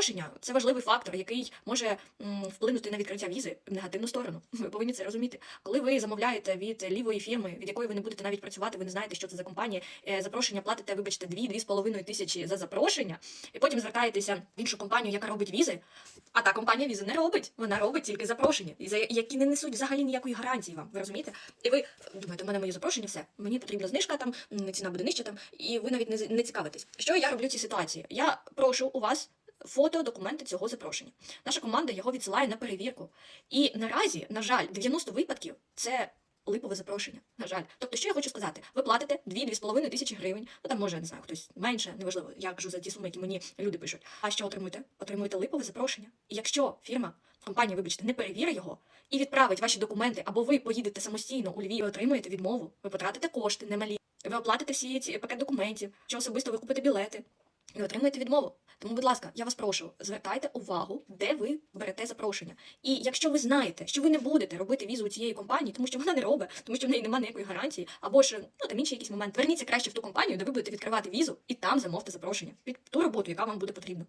запрошення це важливий фактор, який може вплинути на відкриття візи в негативну сторону. Ви повинні це розуміти. Коли ви замовляєте від лівої фірми, від якої ви не будете навіть працювати, ви не знаєте, що це за компанія. е, Запрошення платите, вибачте, 2-2,5 тисячі за запрошення, і потім звертаєтеся в іншу компанію, яка робить візи. А та компанія візи не робить. Вона робить тільки запрошення, і за які не несуть взагалі ніякої гарантії вам. Ви розумієте? І ви думаєте, у мене моє запрошення, все, мені потрібна знижка, там ціна буде нижча, там, і ви навіть не цікавитесь. Що я роблю в цій ситуації? Я прошу у вас. Фото, документи цього запрошення. Наша команда його відсилає на перевірку. І наразі, на жаль, 90 випадків це липове запрошення. На жаль. Тобто, що я хочу сказати? Ви платите 2-2,5 тисячі гривень, ну там може, не знаю, хтось менше, неважливо, я кажу за ті суми, які мені люди пишуть. А що отримуєте? Отримуєте липове запрошення. І якщо фірма, компанія, вибачте, не перевірить його і відправить ваші документи, або ви поїдете самостійно у Львів і отримуєте відмову, ви потратите кошти немалі, ви оплатите всі ці пакет документів, чи особисто ви купите білети. І отримуєте відмову. Тому, будь ласка, я вас прошу, звертайте увагу, де ви берете запрошення. І якщо ви знаєте, що ви не будете робити візу цієї компанії, тому що вона не робить, тому що в неї немає ніякої гарантії, або ж ну там інший якийсь момент, верніться краще в ту компанію, де ви будете відкривати візу, і там замовте запрошення під ту роботу, яка вам буде потрібна.